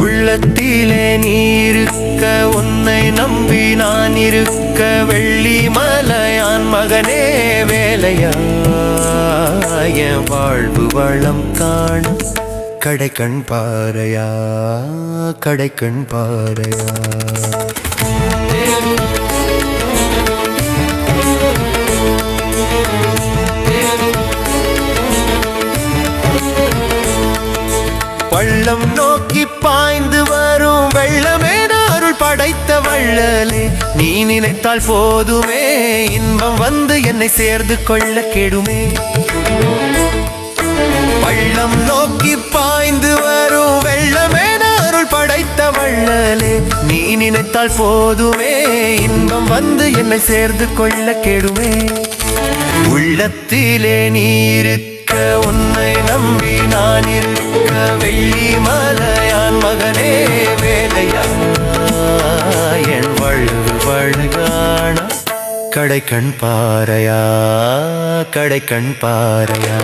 உள்ளத்திலே நீ இருக்க உன்னை நம்பி நான் இருக்க வெள்ளி மலையான் மகனே வேலையா என் வாழ்வு வளம் காண கடைக்கண் பாறையா கடைக்கண் பாறையா. படைத்த வள்ளலே நீ நினைத்தால் போதுமே. இன்பம் வந்து என்னை சேர்ந்து கொள்ள கெடுமே. பள்ளம் நோக்கி பாய்ந்து வரும் வெள்ளமே அருள் படைத்த வள்ளலே நீ நினைத்தால் போதுமே. இன்பம் வந்து என்னை சேர்ந்து கொள்ள கெடுமே. உள்ளத்திலே நீ இருக்க உன்னை நம்பி நான் இருக்க. வெள்ளி மலையான் மகனே கடைக்கண் பாறையா கடைக்கண் பாறையா.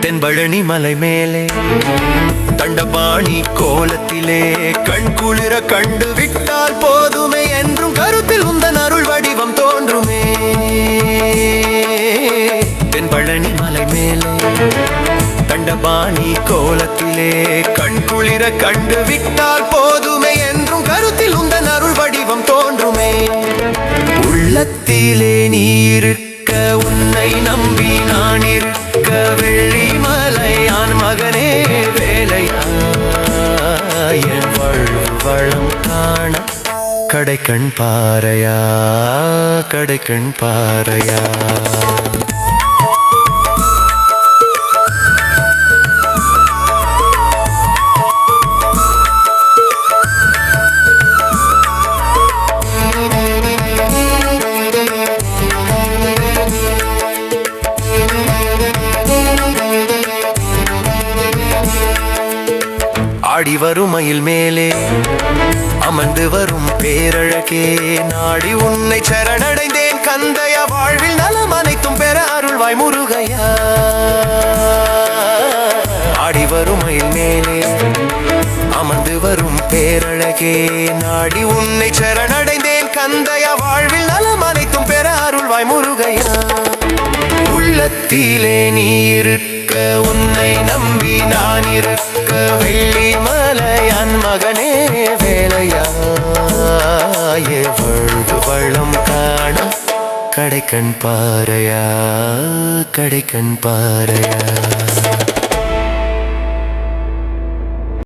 தென்பழனி மலை மேலே தண்டபாணி கோலத்திலே கண் குளிர கண்டு விட்டால் போதுமே என்றும் கருத்தில் உந்தன தென்பழனி மலை மேலே தண்டபாணி கோலத்திலே. கண் குளிர கண்டு விட்டால் போதுமே என்றும் கருத்தில் உந்தன் அருள் வடிவம் தோன்றுமே. உள்ளத்திலே நீ இருக்க உன்னை நம்பி நான் இருக்க வெள்ளி மலையான் மகனே வேலையா என் வளம் காண. கடைக்கண் பாறையா கடைக்கண் பாறையா. ஆடி வரும் மயில் மேலே. அமர்ந்து வரும் பேரழகே. நாடி உன்னை சரணடைந்தேன் கந்தைய. வாழ்வில் நலம் அனைத்தும் பெற அருள்வாய் முருகையா. ஆடி வரும் மயில் மேலே. அமர்ந்து வரும் பேரழகே. நாடி உன்னை சரணடைந்தேன் கந்தைய. வாழ்வில் நலம் அனைத்தும் பெற அருள்வாய் முருகையா. உள்ளத்திலே நீ இருக்க. உன்னை நம்பி நான் இருக்க. வெள்ளி மகனே வேலையாயே வழுது வளம் காண. கடைக்கண் பாறையா கடைக்கண் பாறையா.